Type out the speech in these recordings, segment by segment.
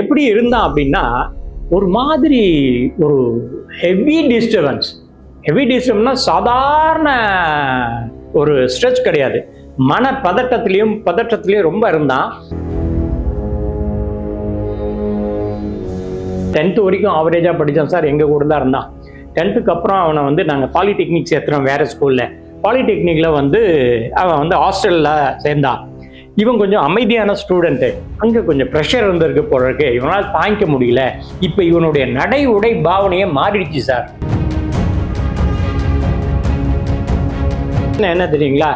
எப்படி இருந்தான் அப்படின்னா ஒரு மாதிரி ஒரு ஹெவி டிஸ்டர்பன்ஸ் ஹெவி டிஸ்டர்பன்ஸ் சாதாரண ஒரு ஸ்ட்ரெச் கிடையாது. மன பதட்டத்திலையும் பதட்டத்திலையும் ரொம்ப இருந்தான். டென்த்து வரைக்கும் ஆவரேஜாக படித்தான் சார் எங்கள் கூட தான் இருந்தான். டென்த்துக்கு அப்புறம் அவனை வந்து நாங்கள் பாலிடெக்னிக் சேர்த்துறோம் வேறு ஸ்கூலில் பாலிடெக்னிக்கில் வந்து அவன் வந்து ஹாஸ்டலில் சேர்ந்தான். இவன் கொஞ்சம் அமைதியான ஸ்டூடெண்ட்டு அங்கே கொஞ்சம் ப்ரெஷர் இருந்திருக்கு போல இருக்கு. இவனால் தாங்கிக்க முடியல. இப்போ இவனுடைய நடை உடை பாவனையே மாறிடுச்சு சார் என்ன தெரியுங்களா?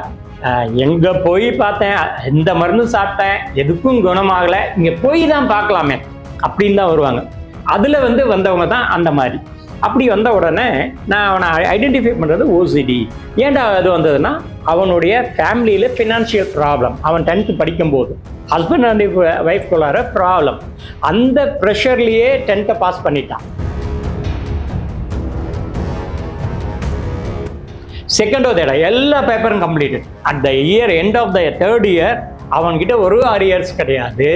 எங்கே எங்க போய் பார்த்தேன் எந்த மருந்து சாப்பிட்டேன் எதுக்கும் குணமாகலை. இங்க போய் தான் பார்க்கலாமே. அப்படின்னு தான் வருவாங்க. அதுல வந்து வந்தவங்க தான் அந்த மாதிரி. அப்படி வந்த உடனே நான் அவனை ஐடென்டிஃபை பண்ணுறது ஓசிடி ஏன்டா அது வந்ததுன்னா அவனுடைய ஃபேமிலியில் ஃபினான்ஷியல் ப்ராப்ளம் அவன் டென்த்து படிக்கும்போது. ஹஸ்பண்ட் அண்ட் ஒய்ஃப்குள்ளார ப்ராப்ளம் அந்த ப்ரெஷர்லேயே டென்த்தை பாஸ் பண்ணிட்டான். செகண்டோ தேடா எல்லா பேப்பரும் complete at the year end of the third year அவன்கிட்ட ஒரு அரியர்ஸ் கிடையாது.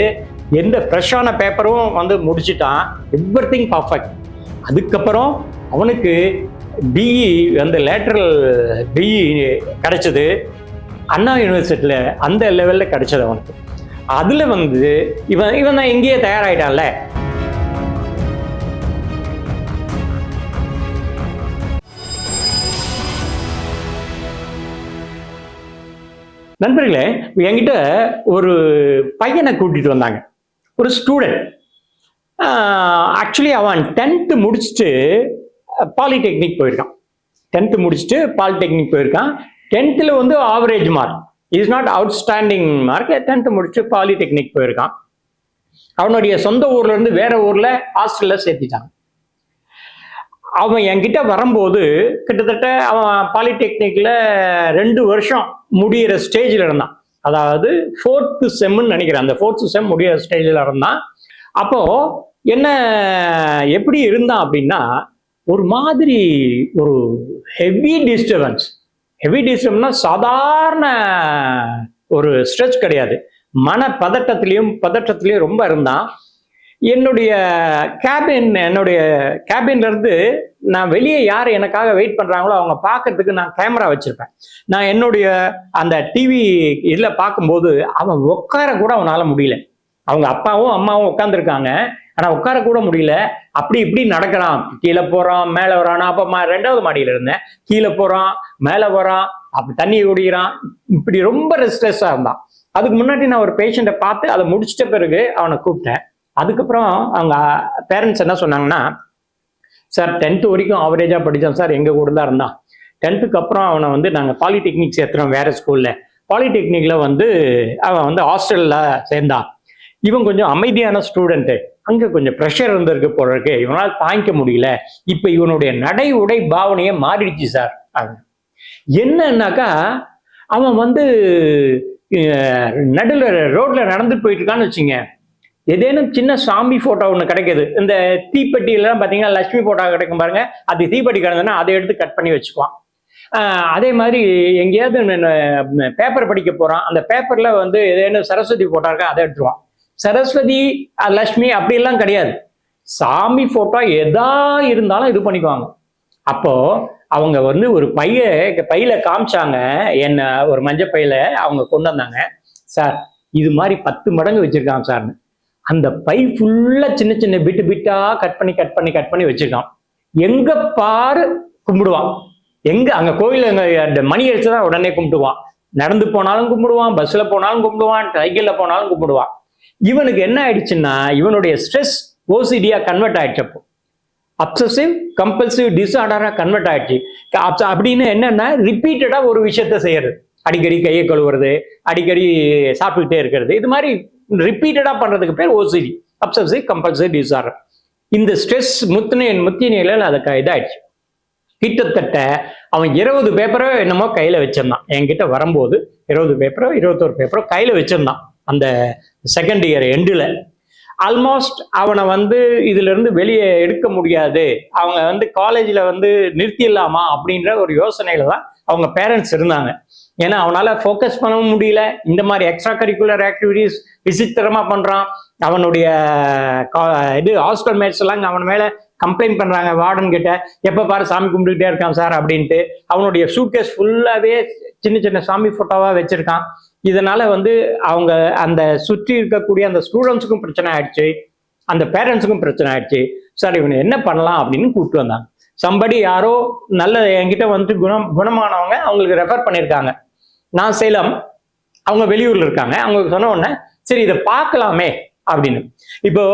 எந்த ஃப்ரெஷ்ஷான பேப்பரும் வந்து முடிச்சுட்டான். எவ்ரி திங் பர்ஃபெக்ட் அதுக்கப்புறம் அவனுக்கு பிஇ அந்த லேட்ரல் பிஇ கிடைச்சது. அண்ணா யூனிவர்சிட்டியில் அந்த லெவலில் கிடைச்சது அவனுக்கு. அதில் வந்து இவன் இவன் தான் எங்கேயே தயாராகிட்டான்ல நண்பர்களே என்கிட்ட ஒரு பையனை கூட்டிட்டு வந்தாங்க. ஒரு ஸ்டூடெண்ட் ஆக்சுவலி அவன் டென்த்து முடிச்சுட்டு பாலிடெக்னிக் போயிருக்கான் டென்த்து முடிச்சுட்டு பாலிடெக்னிக் போயிருக்கான். டென்த்தில் வந்து average mark is not outstanding mark tenth முடிச்சுட்டு பாலிடெக்னிக் போயிருக்கான். அவனுடைய சொந்த ஊர்ல இருந்து வேற ஊர்ல ஹாஸ்டல்ல சேர்த்திட்டாங்க அவன் என்கிட்ட வரும்போது கிட்டத்தட்ட அவன் பாலிடெக்னிக்ல ரெண்டு வருஷம் முடியிற ஸ்டேஜில் இருந்தான். அதாவது ஃபோர்த்து செம்முன்னு நினைக்கிறேன். அந்த ஃபோர்த்து செம் முடியிற ஸ்டேஜில் இருந்தான். அப்போ என்ன எப்படி இருந்தான் அப்படின்னா ஒரு மாதிரி ஒரு ஹெவி டிஸ்டர்பன்ஸ் ஹெவி டிஸ்டர்பன்ஸ் சாதாரண ஒரு ஸ்ட்ரெச் கிடையாது. மன பதட்டத்திலையும் பதட்டத்திலையும் ரொம்ப இருந்தான். என்னுடைய கேபின் என்னுடைய கேபின்லேருந்து நான் வெளியே யார் எனக்காக வெயிட் பண்ணுறாங்களோ அவங்க பார்க்கறதுக்கு நான் கேமரா வச்சுருப்பேன். நான் என்னுடைய அந்த டிவி இதில் பார்க்கும்போது அவன் உட்கார கூட அவனால் முடியல. அவங்க அப்பாவும் அம்மாவும் உட்காந்துருக்காங்க ஆனா உட்கார கூட முடியல. அப்படி இப்படி நடக்கிறான். கீழே போறான் மேலே வரான். அப்போ அப்ப மா- ரெண்டாவது மாடியில இருந்தேன். கீழே போறான் மேலே வரான். அப்போ தண்ணியை குடிக்கிறான். இப்படி ரொம்ப ரெஸ்ட்லெஸ்ஸா இருந்தான். அதுக்கு முன்னாடி நான் ஒரு பேஷண்ட்டை பார்த்து அதை முடிச்சிட்ட பிறகு அவனை கூப்பிட்டேன். அதுக்கப்புறம் அவங்க பேரண்ட்ஸ் என்ன சொன்னாங்கன்னா சார் டென்த்து வரைக்கும் ஆவரேஜாக படித்தான் சார் எங்கள் கூட தான் இருந்தான். டென்த்துக்கு அப்புறம் அவனை வந்து நாங்கள் பாலிடெக்னிக் சேர்த்துறோம் வேறு ஸ்கூலில் பாலிடெக்னிக்கில் வந்து அவன் வந்து ஹாஸ்டலில் சேர்ந்தான். இவன் கொஞ்சம் அமைதியான ஸ்டூடெண்ட்டு அங்கே கொஞ்சம் ப்ரெஷர் இருந்திருக்கு போல இருக்கு. இவனால் தாங்கிக்க முடியல. இப்போ இவனுடைய நடை உடை பாவனையே மாறிடுச்சு சார் என்னன்னாக்கா அவன் வந்து நடுவில் ரோட்ல நடந்துட்டு போயிட்டு இருக்கான்னு வச்சுங்க. ஏதேனும் சின்ன சாமி போட்டோ ஒன்று கிடைக்குது. இந்த தீப்பெட்டியிலாம் பார்த்தீங்கன்னா லட்சுமி போட்டோ கிடைக்கும் பாருங்க. அது தீப்பெட்டி கிடந்ததுன்னா அதை எடுத்து கட் பண்ணி வச்சுக்குவான். அதே மாதிரி எங்கேயாவது பேப்பர் படிக்க போறான். அந்த பேப்பர்ல வந்து ஏதேனும் சரஸ்வதி ஃபோட்டோ இருக்கா அதை எடுத்துருவான். சரஸ்வதி லக்ஷ்மி அப்படிலாம் கிடையாது. சாமி போட்டோ எதா இருந்தாலும் இது பண்ணிக்குவாங்க. அப்போ அவங்க வந்து ஒரு பைய பையில காமிச்சாங்க. என்ன ஒரு மஞ்ச பையில அவங்க கொண்டு வந்தாங்க. சார் இது மாதிரி பத்து மடங்கு வச்சிருக்கான் சார்னு அந்த பை ஃபுல்லா சின்ன சின்ன பிட்டு பிட்டா கட் பண்ணி கட் பண்ணி கட் பண்ணி வச்சிருக்கான். எங்க பாரு கும்பிடுவான். எங்க அங்க கோயில் அங்க அந்த மணி அடிச்சுதான் உடனே கும்பிடுவான். நடந்து போனாலும் கும்பிடுவான் பஸ்ல போனாலும் கும்பிடுவான் சைக்கிள்ல போனாலும் கும்பிடுவான். இவனுக்கு என்ன ஆயிடுச்சுன்னா இவனுடைய ஸ்ட்ரெஸ் ஓசிடியா கன்வெர்ட் ஆயிடுச்சப்போ. அப்சசிவ் கம்பல்சிவ் டிஸார்டரா கன்வெர்ட் ஆயிடுச்சு. அப்படின்னு என்னன்னா ரிப்பீட்டடா ஒரு விஷயத்த செய்யறது. அடிக்கடி கையை கழுவுறது அடிக்கடி சாப்பிட்டுக்கிட்டே இருக்கிறது. இது மாதிரி ரிப்பீட்டடா பண்றதுக்கு பேர் ஓசிடி அப்சசிவ் கம்பல்சிவ் டிஸார்டர் இந்த ஸ்ட்ரெஸ் முத்தின முத்திய நிலையில் அதுக்கு இதாயிடுச்சு. கிட்டத்தட்ட அவன் இருபது பேப்பரோ என்னமோ கையில வச்சிருந்தான். என்கிட்ட வரும்போது இருபது பேப்பரோ இருபத்தோரு பேப்பரோ கையில வச்சிருந்தான். அந்த செகண்ட் இயர் எண்டில் ஆல்மோஸ்ட் அவனை வந்து இதுல இருந்து வெளியே எடுக்க முடியாது. அவங்க வந்து காலேஜில் வந்து நிறுத்திடலாமா அப்படின்ற ஒரு யோசனையில தான் அவங்க பேரண்ட்ஸ் இருந்தாங்க. ஏன்னா அவனால ஃபோக்கஸ் பண்ணவும் முடியல. இந்த மாதிரி எக்ஸ்ட்ரா கரிக்குலர் ஆக்டிவிட்டீஸ் விசித்திரமா பண்றான். அவனுடைய கா- இது ஹாஸ்டல் மேட்ஸ் எல்லாம் அவன் மேல கம்ப்ளைண்ட் பண்றாங்க வார்டன் கிட்ட. எப்ப பாரு சாமி கும்பிட்டுக்கிட்டே இருக்கான் சார் அப்படின்ட்டு. அவனுடைய சூட்கேஸ் ஃபுல்லாவே சின்ன சின்ன சாமி ஃபோட்டோவாக வச்சிருக்கான். இதனால வந்து அவங்க அந்த சுற்றி இருக்கக்கூடிய அந்த ஸ்டூடெண்ட்ஸுக்கும் பிரச்சனை ஆயிடுச்சு அந்த பேரண்ட்ஸுக்கும் பிரச்சனை ஆயிடுச்சு. சார் இவனை என்ன பண்ணலாம் அப்படின்னு கூப்பிட்டு வந்தாங்க. சம்படி யாரோ நல்ல என்கிட்ட வந்து குணம் குணமானவங்க அவங்களுக்கு ரெஃபர் பண்ணியிருக்காங்க. நான் சேலம் அவங்க வெளியூர்ல இருக்காங்க. அவங்க சொன்ன உடனே சரி இதை பார்க்கலாமே அப்படின்னு. இப்போ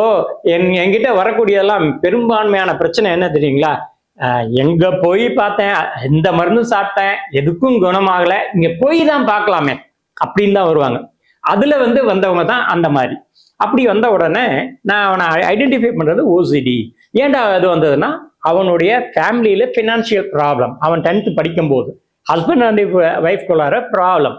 என் என்கிட்ட வரக்கூடியதெல்லாம் பெரும்பான்மையான பிரச்சனை என்ன தெரியுங்களா? எங்க போய் பார்த்தேன் எந்த மருந்தும் சாப்பிட்டேன் எதுக்கும் குணமாகல இங்க போய் தான் பார்க்கலாமே. அப்படின்னு தான் வருவாங்க. அதுல வந்து வந்தவங்க தான் அந்த மாதிரி. அப்படி வந்த உடனே நான் அவனை ஐடென்டிஃபை பண்றது ஓசிடி ஏன்டா அது வந்ததுன்னா அவனுடைய ஃபேமிலியில ஃபினான்ஷியல் ப்ராப்ளம் அவன் டென்த்து படிக்கும்போது. ஹஸ்பண்ட் அண்ட் ஒய்ஃப்குள்ளார ப்ராப்ளம்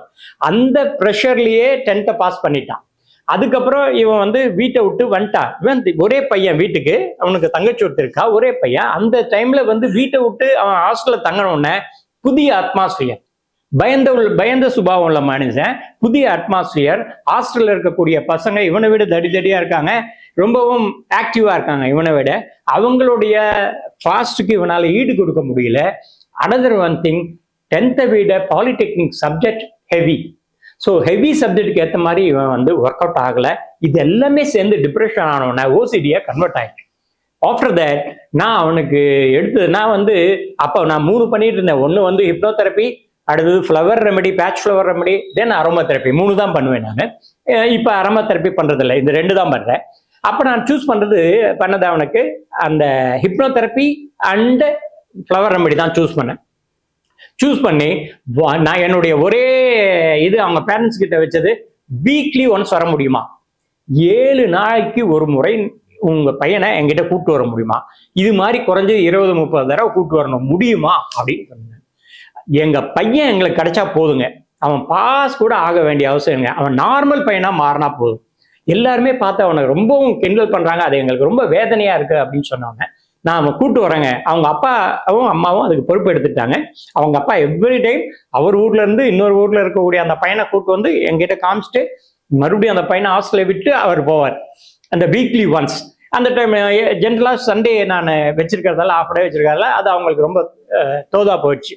அந்த ப்ரெஷர்லயே டென்த்தை பாஸ் பண்ணிட்டான். அதுக்கப்புறம் இவன் வந்து வீட்டை விட்டு வந்துட்டான். இவன் ஒரே பையன் வீட்டுக்கு. அவனுக்கு தங்கச்சி ஒருத்தருக்கா ஒரே பையன். அந்த டைம்ல வந்து வீட்டை விட்டு அவன் ஹாஸ்டல்ல தங்கின உடனே புதிய அட்மாஸ்பியர் பயந்த உள்ள- பயந்த சுபாவம் உள்ள மனுஷன் புதிய அட்மாஸ்பியர் ஹாஸ்டல்ல இருக்கக்கூடிய பசங்க இவனை விட தடி தடியா இருக்காங்க. ரொம்பவும் ஆக்டிவா இருக்காங்க இவனை விட. அவங்களுடைய ஃபாஸ்ட்டுக்கு இவனால் ஈடு கொடுக்க முடியல. அனதர் ஒன் திங் டென்த்தை விட polytechnic subject heavy so heavy சப்ஜெக்டுக்கு ஏற்ற மாதிரி இவன் வந்து ஒர்க் அவுட் ஆகலை. இது எல்லாமே சேர்ந்து டிப்ரெஷன் ஆனவன ஓசிடியாக கன்வெர்ட் ஆயிடுச்சு ஆஃப்டர் தட் நான் அவனுக்கு எடுத்தது நான் வந்து அப்போ நான் மூணு பண்ணிட்டு இருந்தேன். ஒன்று வந்து ஹிப்னோதெரப்பி அடுத்தது flower remedy Bach flower remedy then aroma therapy மூணு தான் பண்ணுவேன் நான். இப்போ அரோமா தெரப்பி பண்ணுறதில்ல இந்த ரெண்டு தான் பண்ணுறேன் அப்போ நான் சூஸ் பண்ணுறது பண்ணது அவனுக்கு அந்த ஹிப்னோதெரப்பி அண்டு ஃப்ளவர் ரெமெடி தான் சூஸ் பண்ணேன். சூஸ் பண்ணி வா- நான் என்னுடைய ஒரே இது அவங்க பேரண்ட்ஸ் கிட்ட வச்சது வீக்லி ஒன்ஸ் வர முடியுமா? ஏழு நாளைக்கு ஒரு முறை உங்க பையனை என்கிட்ட கூட்டு வர முடியுமா? இது மாதிரி குறைஞ்சது இருபது முப்பது தடவை கூட்டு வரணும். முடியுமா? அப்படின்னு சொன்னேன். எங்கள் பையன் எங்களுக்கு கிடைச்சா போதுங்க. அவன் பாஸ் கூட ஆக வேண்டிய அவசியம் இல்லைங்க. அவன் நார்மல் பையனாக மாறினா போதும். எல்லாருமே பார்த்து அவனை ரொம்பவும் கிண்டல் பண்ணுறாங்க அது எங்களுக்கு ரொம்ப வேதனையாக இருக்குது அப்படின்னு சொன்னவங்க நான் அவன் கூட்டு வரேங்க. அவங்க அப்பாவும் அம்மாவும் அதுக்கு பொறுப்பு எடுத்துட்டாங்க அவங்க அப்பா எவ்ரி டைம் அவர் ஊர்லேருந்து இன்னொரு ஊரில் இருக்கக்கூடிய அந்த பையனை கூட்டு வந்து எங்கிட்ட காமிச்சிட்டு மறுபடியும் அந்த பையனை ஹாஸ்டலில் விட்டு அவர் போவார். அந்த வீக்லி ஒன்ஸ் அந்த டைம் ஜென்ரலாக சண்டே நான் வச்சிருக்கிறதால ஆஃப் டே வச்சிருக்கிறதால அது அவங்களுக்கு ரொம்ப தோதா போயிடுச்சு.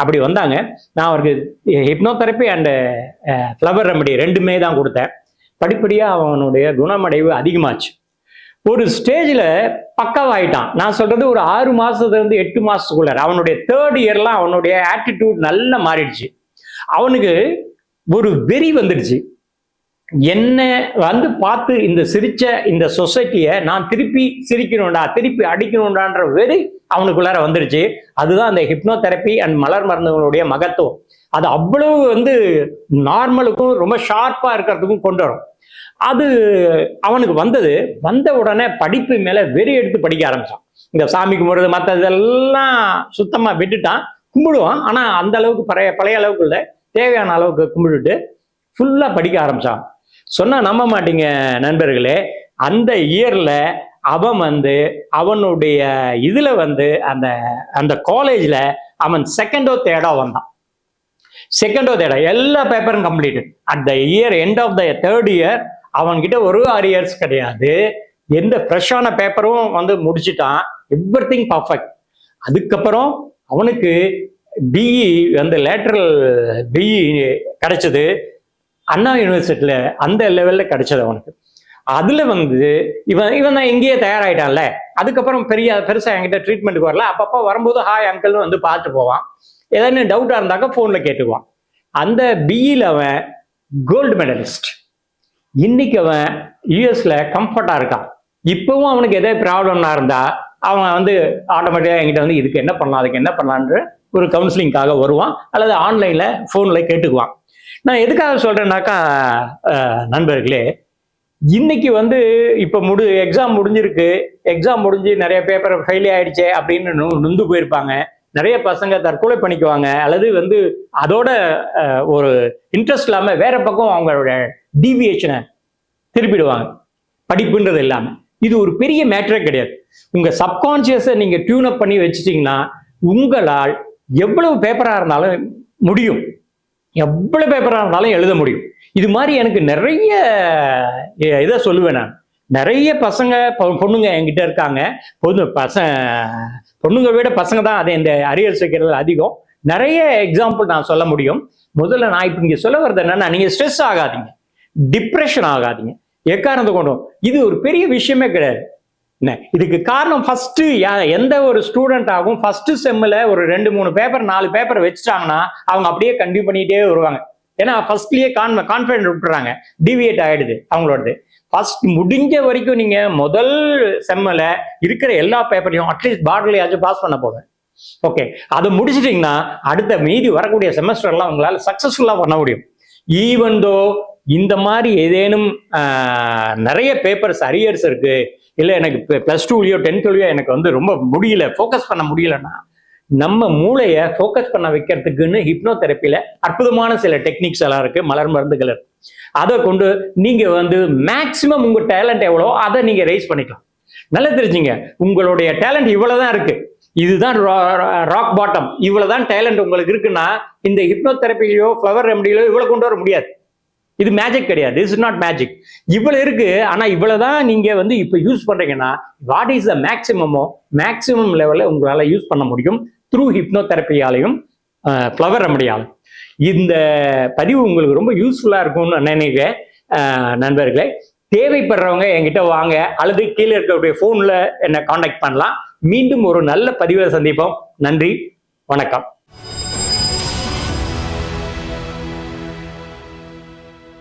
அப்படி வந்தாங்க. நான் அவருக்கு ஹிப்னோதெரப்பி அண்டு ஃப்ளவர் ரெமடி ரெண்டுமே தான் கொடுத்தேன். படிப்படியாக அவனுடைய குணமடைவு அதிகமாச்சு. ஒரு ஸ்டேஜில் பக்காவாயிட்டான். நான் சொல்கிறது ஒரு ஆறு மாதத்துலேருந்து எட்டு மாதத்துக்குள்ளார் அவனுடைய தேர்ட் இயர்லாம் அவனுடைய ஆட்டிடியூட் நல்லா மாறிடுச்சு. அவனுக்கு ஒரு வெறி வந்துடுச்சு. என்னை வந்து பார்த்து இந்த சிரிச்ச இந்த சொசைட்டியை நான் திருப்பி சிரிக்கணும்டா திருப்பி அடிக்கணும்டான்ற வெறி அவனுக்குள்ளார வந்துடுச்சு அதுதான் அந்த ஹிப்னோதெரப்பி அண்ட் மலர் மருந்துகளுடைய மகத்துவம். அது அவ்வளவு வந்து நார்மலுக்கும் ரொம்ப ஷார்ப்பாக இருக்கிறதுக்கும் கொண்டு வரும். அது அவனுக்கு வந்தது. வந்த உடனே படிப்பு மேலே வெறி எடுத்து படிக்க ஆரம்பிச்சான். இந்த சாமி கும்பிடுறது மற்ற இதெல்லாம் சுத்தமாக விட்டுட்டான். கும்பிடுவான். ஆனால் அந்த அளவுக்கு பழைய பழைய அளவுக்கு இல்லை. தேவையான அளவுக்கு கும்பிட்டுட்டு ஃபுல்லாக படிக்க ஆரம்பிச்சான். சொன்னா நம்ப மாட்டீங்க நண்பர்களே. அந்த இயர்ல அவன் வந்து அவனுடைய இதுல வந்து அந்த அந்த காலேஜ்ல அவன் செகண்டோ தேர்டோ வந்தான் செகண்டோ தேர்டோ எல்லா பேப்பரும் complete at the year end of the third year அவன்கிட்ட ஒரு அரியர்ஸ் கிடையாது. எந்த ஃப்ரெஷ்ஷான பேப்பரும் வந்து முடிச்சிட்டான். எவ்ரி திங் பர்ஃபெக்ட் அதுக்கப்புறம் அவனுக்கு பிஇ வந்து லேட்ரல் பிஇ கிடைச்சது. அண்ணா யூனிவர்சிட்டியில அந்த லெவல்ல கிடைச்சது அவனுக்கு. அதுல வந்து இவன் இவன் தான் எங்கேயே தயாராயிட்டான்ல. அதுக்கப்புறம் பெரிய பெருசா என்கிட்ட ட்ரீட்மெண்ட்டுக்கு வரல. அப்பப்போ வரும்போது ஹாய் அங்கிள்னு வந்து பார்த்து போவான். ஏதாவது டவுட்டா இருந்தாக்க ஃபோனில் கேட்டுக்குவான். அந்த பிஇல அவன் கோல்டு மெடலிஸ்ட் இன்னைக்கு அவன் யூஎஸ்ல கம்ஃபர்ட்டா இருக்கான். இப்பவும் அவனுக்கு எதாவது ப்ராப்ளம்னா இருந்தா அவன் வந்து ஆட்டோமேட்டிக்காக என்கிட்ட வந்து இதுக்கு என்ன பண்ணலாம்? அதுக்கு என்ன பண்ணலான்ற ஒரு கவுன்சிலிங்காக வருவான். அல்லது ஆன்லைனில் ஃபோனில் கேட்டுக்குவான். நான் எதுக்காக சொல்றேன்னாக்கா நண்பர்களே இன்னைக்கு வந்து இப்போ முடி எக்ஸாம் முடிஞ்சிருக்கு. எக்ஸாம் முடிஞ்சு நிறைய பேப்பர் ஃபெயிலே ஆயிடுச்சே அப்படின்னு நொ- நொந்து போயிருப்பாங்க. நிறைய பசங்க தற்கொலை பண்ணிக்குவாங்க. அல்லது வந்து அதோட ஒரு இன்ட்ரெஸ்ட் இல்லாமல் வேற பக்கம் அவங்களோட டீவியேஷனை திருப்பிடுவாங்க. படிப்புன்றது இல்லாமல் இது ஒரு பெரிய மேட்டரே கிடையாது. உங்கள் சப்கான்சியஸை நீங்கள் டியூன் அப் பண்ணி வச்சிட்டீங்கன்னா உங்களால் எவ்வளவு பேப்பராக இருந்தாலும் முடியும். எவ்வளவு பேப்பராக இருந்தாலும் எழுத முடியும். இது மாதிரி எனக்கு நிறைய இதை சொல்லுவேன் நான். நிறைய பசங்க பொண்ணுங்க என்கிட்ட இருக்காங்க. பொண்ணு பசங்க பொண்ணுங்க விட பசங்க தான் அதை இந்த அரியர்ஸ் வைக்கிறது அதிகம். நிறைய எக்ஸாம்பிள் நான் சொல்ல முடியும். முதல்ல நான் இப்போ இங்கே சொல்ல வர்றது என்னன்னா நீங்கள் ஸ்ட்ரெஸ் ஆகாதீங்க. டிப்ரெஷன் ஆகாதீங்க. எக்காரணத்தை கொண்டும்? இது ஒரு பெரிய விஷயமே கிடையாது. இதுக்கு காரணம் ஃபஸ்ட்டு எந்த ஒரு ஸ்டூடெண்ட் ஆகும் ஃபஸ்ட்டு செம்மில் ஒரு ரெண்டு மூணு பேப்பர் நாலு பேப்பர் வச்சுட்டாங்கன்னா அவங்க அப்படியே கண்டினியூ பண்ணிகிட்டே வருவாங்க. ஏன்னா ஃபர்ஸ்ட்லயே கான் கான்ஃபிடென்ட் விட்டுறாங்க. டிவியேட் ஆகிடுது அவங்களோடது. ஃபர்ஸ்ட் முடிஞ்ச வரைக்கும் நீங்கள் முதல் செம்மில் இருக்கிற எல்லா பேப்பரையும் அட்லீஸ்ட் பாட்டிலையாச்சும் பாஸ் பண்ண போவேன் ஓகே அதை முடிச்சிட்டிங்கன்னா அடுத்த மீதி வரக்கூடிய செமஸ்டர்லாம் உங்களால் சக்ஸஸ்ஃபுல்லாக பண்ண முடியும். ஈவன் தோ இந்த மாதிரி ஏதேனும் நிறைய பேப்பர்ஸ் அரியர்ஸ் இருக்குது இல்லை எனக்கு ப்ளஸ் டூலையோ டென்த்லையோ எனக்கு வந்து ரொம்ப முடியல. ஃபோக்கஸ் பண்ண முடியலன்னா நம்ம மூளையை ஃபோக்கஸ் பண்ண வைக்கிறதுக்குன்னு ஹிப்னோதெரப்பியில் அற்புதமான சில டெக்னிக்ஸ் எல்லாம் இருக்கு. மலர் மருந்துகள் இருக்கு. அதை கொண்டு நீங்க வந்து மேக்சிமம் உங்க டேலண்ட் எவ்வளோ அதை நீங்க ரைஸ் பண்ணிக்கலாம். நல்லா தெரிஞ்சுங்க. உங்களுடைய டேலண்ட் இவ்வளவுதான் இருக்கு. இதுதான் ராக் பாட்டம் இவ்வளவுதான் டேலண்ட் உங்களுக்கு இருக்குன்னா இந்த ஹிப்னோதெரப்பிலையோ ஃப்ளவர் ரெமடியிலோ இவ்வளவு கொண்டு வர முடியாது. இது மேஜிக் கிடையாது. இஸ் நாட் மேஜிக் இவ்வளவு இருக்கு. ஆனா இவ்வளவுதான் நீங்க வந்து இப்ப யூஸ் பண்றீங்கன்னா வாட் இஸ் த மேக்சிமமோ மேக்சிமம் லெவல்ல உங்களால யூஸ் பண்ண முடியும்? த்ரூ ஹிப்னோதெரப்பியாலையும் ஃப்ளவர் ரெமடியாலும் இந்த பதிவு உங்களுக்கு ரொம்ப யூஸ்ஃபுல்லா இருக்கும்னு நினைக்கிறேன். நண்பர்களே தேவைப்படுறவங்க என்கிட்ட வாங்க. அல்லது கீழே இருக்கக்கூடிய ஃபோனில் என்னை காண்டாக்ட் பண்ணலாம். மீண்டும் ஒரு நல்ல பதிவை சந்திப்போம். நன்றி. வணக்கம்.